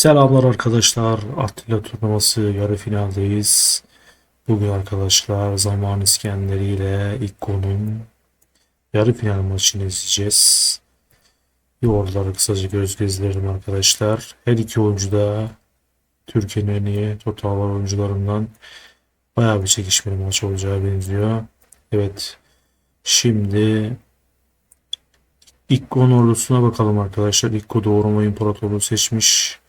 Selamlar arkadaşlar. Attila turnuvası yarı finaldeyiz. Bugün arkadaşlar zaman İskenderi ile İkko'nun yarı final maçını izleyeceğiz. Yorulları kısaca göz gezdirelim arkadaşlar. Her iki oyuncu da Türkiye'nin en iyi total oyuncularından bayağı bir çekişmeli maç olacağı benziyor. Evet. Şimdi İkko'nun ordusuna bakalım arkadaşlar. İkko doğurma imparatorluğu seçmiş.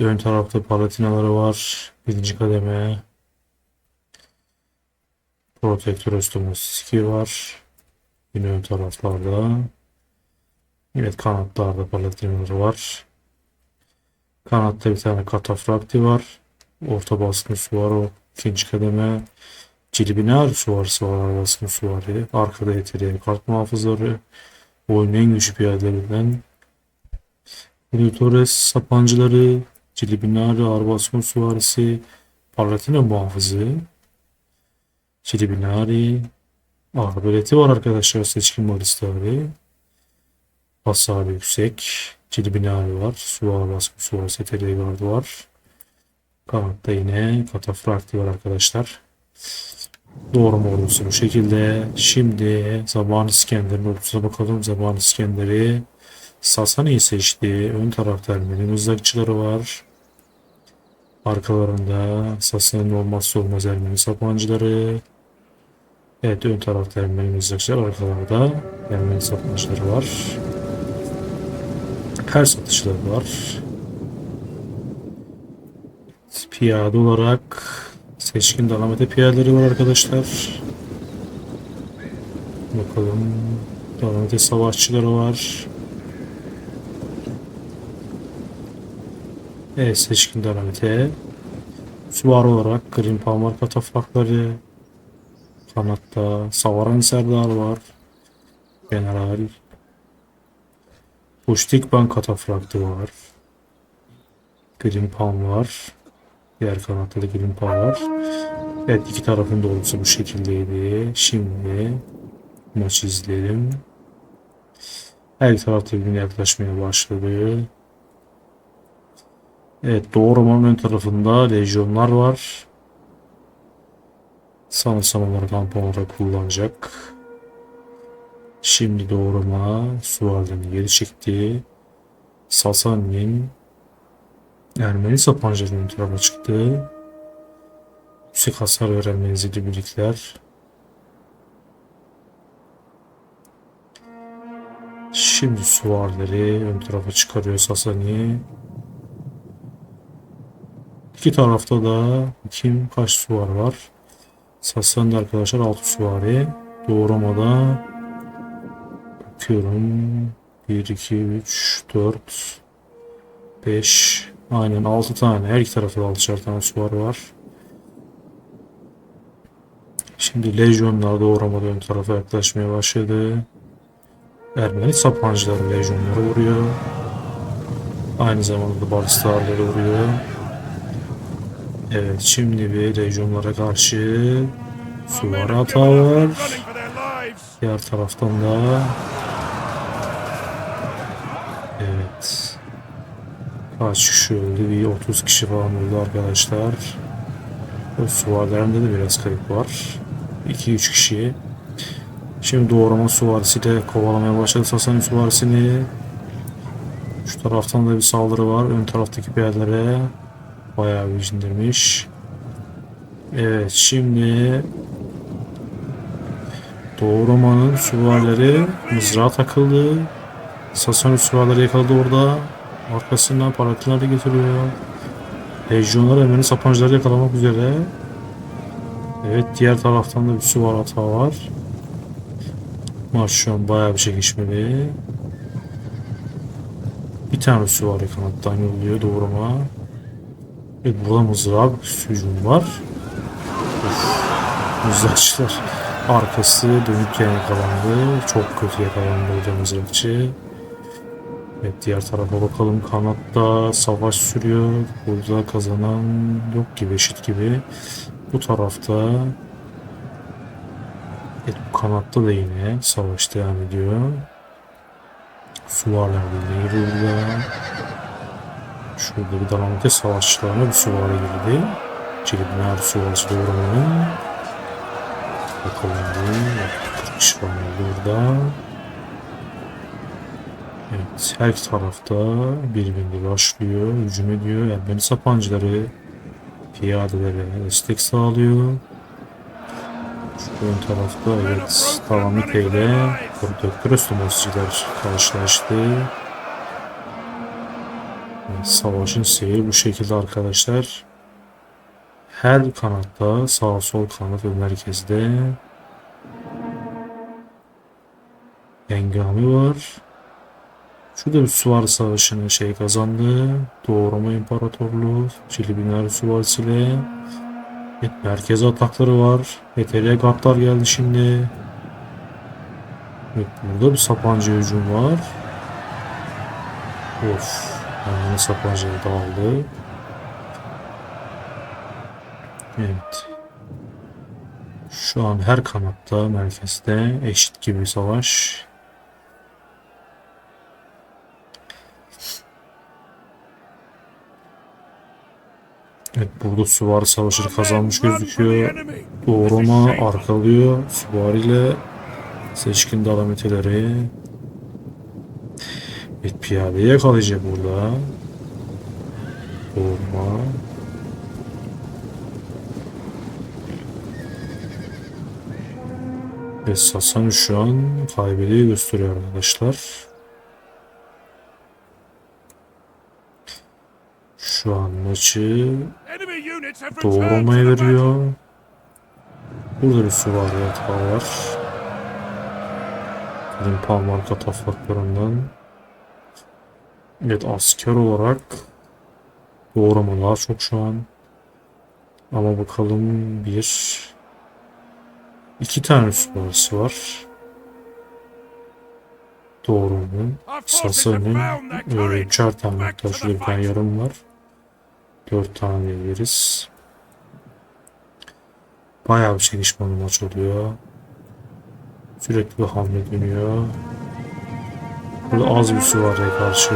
Ön tarafta palatinaları var. Birinci kademe. Protektör Östomoski var. Yine ön taraflarda. Evet kanatlarda palatinaları var. Kanatta bir tane katafrakti var. Orta baskın suvarı o. ikinci kademe. Cilibiner suvarısı var. Ara baskın suvarı. Arkada yeteneği kart muhafızları. Oyunun en güçlü piyadelerinden. Torres sapancıları. Cilibinari, Arbasyon Suvarisi, Parlatina muhafızı, Cilibinari, Arbeleti var arkadaşlar seçkin balistaları. Hasarı yüksek. Cilibinari var. Suvar baskı suvar seteliği vardı var. Kanatta yine katafrakti var arkadaşlar. Doğru mu ordusu bu şekilde. Şimdi zaman İskender'in ordusuna bakalım. Zaman İskender'i Sasani'yi seçti. Ön tarafta Ermeni mızrakçıları var. Arkalarında Sasani'nin olmazsa olmaz Ermeni sapancıları. Evet ön tarafta Ermeni mızrakçılar. Arkalarda Ermeni sapancıları var. Her satışları var. Piyade olarak seçkin Dalamete piyadeleri var arkadaşlar. Bakalım. Dalamete savaşçıları var. Evet seçkin dalamete. Suvar olarak Green Palmer katafrakları. Kanatta Savaran Serdar var. General. Pushtikban katafraktı var. Green Palm var. Diğer kanatta da Green Palm var. Evet iki tarafın olması bu şekildeydi. Şimdi maçı izleyelim. Her iki tarafta birbirine yaklaşmaya başladı. Evet Doğu ön tarafında lejyonlar var. Sanırsam onları olarak kullanacak. Şimdi Doğu Roma geri çekti. Sasani'nin Ermeni sapancıların ön tarafa çıktı. Yüksek hasar veren menzilli birlikler. Şimdi suvarları ön tarafa çıkarıyor Sasani. İki tarafta da kim kaç suvar var? Sassan'da arkadaşlar 6 suvari. Doğramada bakıyorum 1, 2, 3, 4, 5 aynen 6 tane. Her iki tarafta da 6'şer tane suvar var. Şimdi lejyonlar doğramada ön tarafa yaklaşmaya başladı. Ermeni sapancıları lejyonları vuruyor. Aynı zamanda balistarları vuruyor. Evet şimdi bir lejyonlara karşı suvar hata var. Diğer taraftan da Evet Kaç kişi öldü? Bir 30 kişi falan öldü arkadaşlar. O suvarlarında da biraz kayıp var. 2-3 kişi. Şimdi doğrama suvarisiyle kovalamaya başladı Sasani suvarisini. Şu taraftan da bir saldırı var. Ön taraftaki piyadelere Bayağı bir indirmiş. Evet şimdi Doğu Roma'nın süvarileri mızrağa takıldı. Sasani süvarileri yakaladı orada. Arkasından parakları getiriyor. Lejyonlar Ermeni sapancıları yakalamak üzere. Evet diğer taraftan da bir süvar hata var. Maç şu an bayağı bir çekişmeli. Bir tane süvari kanattan yolluyor Doğu Evet burada mızrak hücum var. Of, mızrakçılar arkası dönükken yakalandı. Çok kötü yakalandı orada mızrakçı. Evet diğer tarafa bakalım. Kanatta savaş sürüyor. Burada kazanan yok gibi eşit gibi. Bu tarafta Evet bu kanatta da yine savaş devam ediyor. Suvarlar Birliği burada. Şu Şurada bir Dalamite savaşçılarına bir süvari girdi. Cilibiner süvarisi doğramanın. Bakalım bir 40 kişi var burada. Evet, her iki tarafta birbirini başlıyor, hücum ediyor. Ermeni sapancıları piyadelere destek sağlıyor. Şu ön tarafta evet Dalamite ile Doktor Östomosçiler karşılaştı. Savaşın seyri bu şekilde arkadaşlar. Her kanatta sağ sol kanat ve merkezde Engami var. Şurada bir Suvar Savaşı'nı şey kazandı. Doğu Roma İmparatorluğu Çilibiner Suvarisiyle Evet, merkez atakları var. ETL kartlar geldi şimdi. Evet, burada bir sapancı hücum var. Of. Yani sapancı dağıldı. Evet. Şu an her kanatta merkezde eşit gibi savaş. Evet burada Süvari Savaşı'nı kazanmış gözüküyor. Doğu Roma arkalıyor. Süvari ile seçkin dalameteleri. Evet piyadeyi yakalayacak burada. Roma. Ve Sasan şu an kaybediyor gösteriyor arkadaşlar. Şu an maçı Doğu Roma'ya veriyor. Burada bir süvari hata var. Bizim Palmar katafraklarından. Evet asker olarak daha çok şu an. Ama bakalım bir iki tane süvarisi var. Doğru'nun, Sasa'nın ve üçer tane hatta bir tane yarım var. Dört tane diyebiliriz. Bayağı bir çekişmeli maç oluyor. Sürekli bir hamle dönüyor. Burada az bir süvariye karşı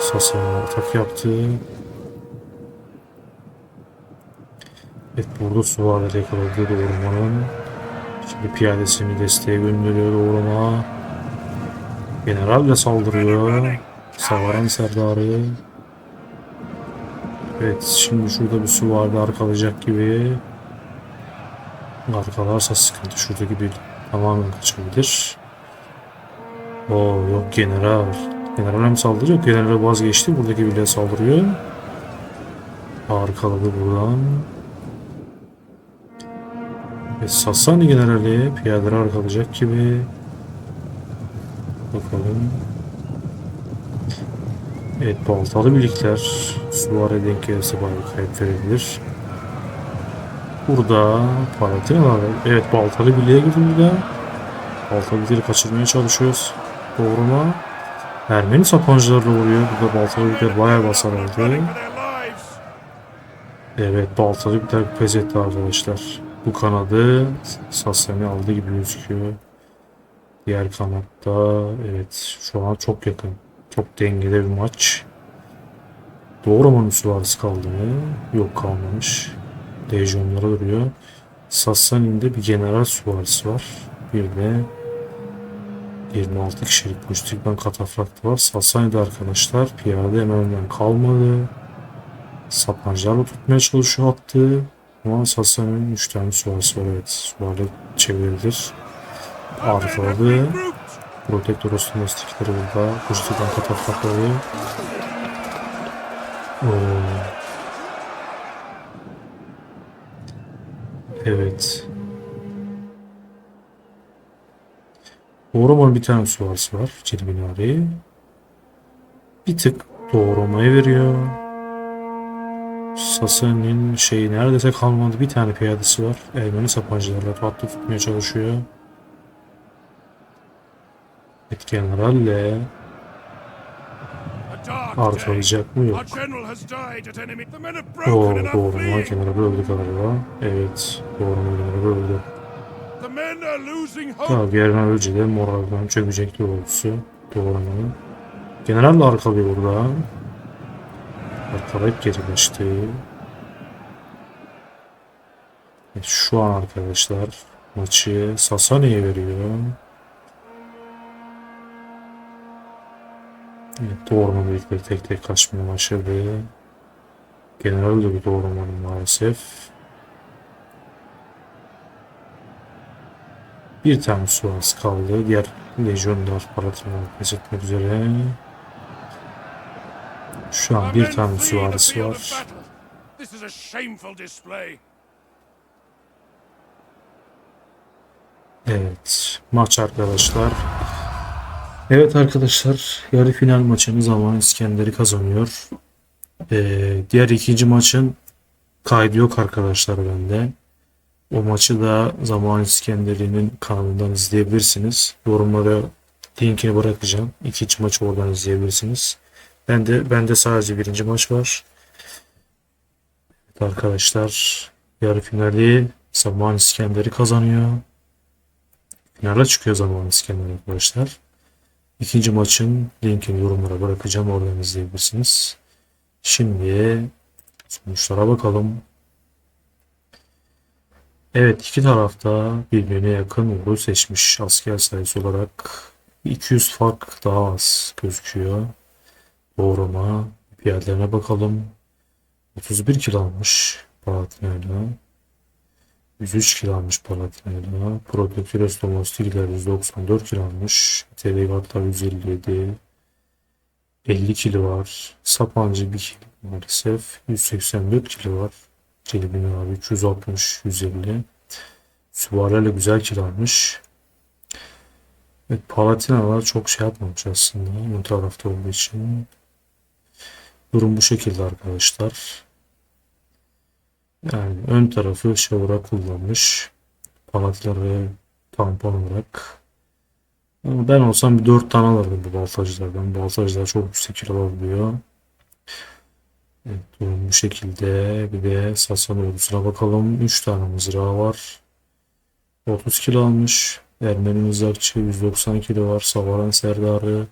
Sasa atak yaptı. Evet burada süvarileri yakaladı doğurmanın. Şimdi piyadesini desteğe gönderiyor doğurma. General de saldırıyor. Savaran Serdarı. Evet şimdi şurada bir süvari arkalayacak gibi. Arkalarsa sıkıntı. Şuradaki bir tamamen kaçabilir. Oo yok general. General hem saldırıyor. General vazgeçti. Buradaki bile saldırıyor. Arkaladı buradan. Ve Sassani generali piyadeleri arkalayacak gibi. Bakalım. Evet baltalı birlikler Suare denk gelirse bayağı kayıp verebilir. Burada Palatinalar evet baltalı birliğe girdi burada. Baltalı birliği kaçırmaya çalışıyoruz. Doğru mu? Ermeni sapancılarla vuruyor. Burada baltalı birlikler bayağı basar aldı. Evet baltalı birlikler pes etti arkadaşlar. Bu kanadı Sassani aldı gibi gözüküyor. Diğer kanatta evet şu an çok yakın. Çok dengede bir maç. Doğru mu süvarisi kaldı mı? Yok kalmamış. Lejyonlara duruyor. Sassani'nin bir general süvarisi var. Bir de 26 kişilik Müştikben katafraktı var. Sassani'de arkadaşlar piyade hemen kalmadı. Sapancılarla tutmaya çalışıyor attı. Ama Sassani'nin 3 tane süvarisi var. Evet süvari çevrilir. Arkaladı. Protektör ostomostikleri burada. Müştikben katafraktları. Evet. Doğramanın bir tane süvarisi var. Celibinari. Bir tık doğramaya veriyor. Sasa'nın şeyi neredeyse kalmadı. Bir tane piyadesi var. Ermeni sapancılarla rahatlı tutmaya çalışıyor. Et generalle arkalayacak mı? Yok. Oo, doğrama generali öldü galiba. Evet, doğrama generali öldü. Tabii Germen Ölce de moralden çökecek doğrusu. Doğramanın. General de arkalıyor burada. arkalayıp geri kaçtı. Evet, şu an arkadaşlar maçı Sasane'ye veriyor. Evet, doğrama birlikte tek tek kaçmaya başladı. General de bir doğramadı maalesef. Bir tane Suaz kaldı. Diğer lejyonlar Palatina'yı pes etmek üzere. Şu an bir tane süvarisi var. Evet. Maç arkadaşlar. Evet arkadaşlar. Yarı final maçını zaman İskender'i kazanıyor. Ee, diğer ikinci maçın kaydı yok arkadaşlar bende. O maçı da Zaman İskenderi'nin kanalından izleyebilirsiniz. Yorumlara linkini bırakacağım. İkinci maçı oradan izleyebilirsiniz. Ben de bende sadece birinci maç var. Evet arkadaşlar yarı finali Zaman İskender'i kazanıyor. Finale çıkıyor Zaman İskender arkadaşlar. İkinci maçın linkini yorumlara bırakacağım. Oradan izleyebilirsiniz. Şimdi sonuçlara bakalım. Evet iki tarafta birbirine yakın ordu seçmiş asker sayısı olarak 200 fark daha az gözüküyor. Doğrama piyadelerine bakalım. 31 kilo almış Palatina'yla. 103 kilo almış Palatina'yla. Protectores Domestikler 194 kilo almış. Telegatlar 157. 50 kilo var. Sapancı 1 kilo maalesef. 184 kilo var. Celibin abi 360, 150. Süvarilerle güzel kilo almış. Evet, Palatinalar çok şey yapmamış aslında. Ön tarafta olduğu için. Durum bu şekilde arkadaşlar. Yani ön tarafı şey olarak kullanmış. Palatinaları tampon olarak. Ben olsam bir 4 tane alırdım bu baltacılardan. Baltacılar çok yüksek kilo alabiliyor. Evet, durum bu şekilde. Bir de Sassan ordusuna bakalım. 3 tane mızrağı var. 30 kilo almış. Ermeni mızrakçı 190 kilo var. Savaran Serdarı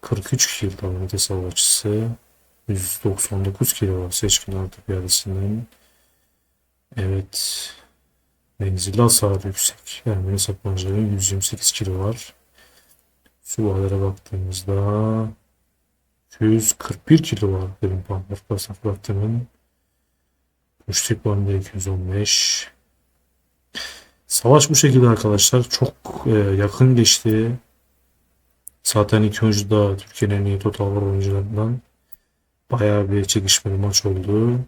43 kilo Davide savaşçısı. 199 kilo var seçkin artı piyadesinden. Evet. Menzilli hasarı yüksek. Ermeni sapancıları 128 kilo var. Süvarilere baktığımızda 241 kilo var benim pamper pasaf baktığımın. Müştik banda 215. Savaş bu şekilde arkadaşlar. Çok e, yakın geçti. Zaten ilk oyuncu da Türkiye'nin en iyi total var oyuncularından. Bayağı bir çekişmeli maç oldu.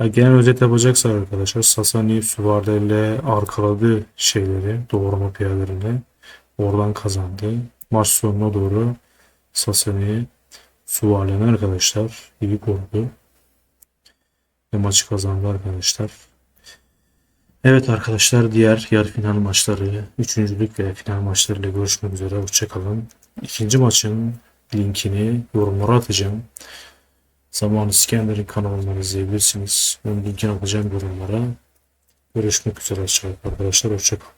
Ya genel özet yapacaksak arkadaşlar Sasani süvarilerle arkaladı şeyleri doğrama piyadelerini. Oradan kazandı. Maç sonuna doğru Sasani süvarilerini arkadaşlar iyi korudu. Ve maçı kazandı arkadaşlar. Evet arkadaşlar diğer yarı final maçları, üçüncülük ve final maçlarıyla görüşmek üzere. Hoşçakalın. İkinci maçın linkini yorumlara atacağım. Zaman İskender'in kanalından izleyebilirsiniz. Onun linkini atacağım yorumlara. Görüşmek üzere arkadaşlar. Hoşçakalın.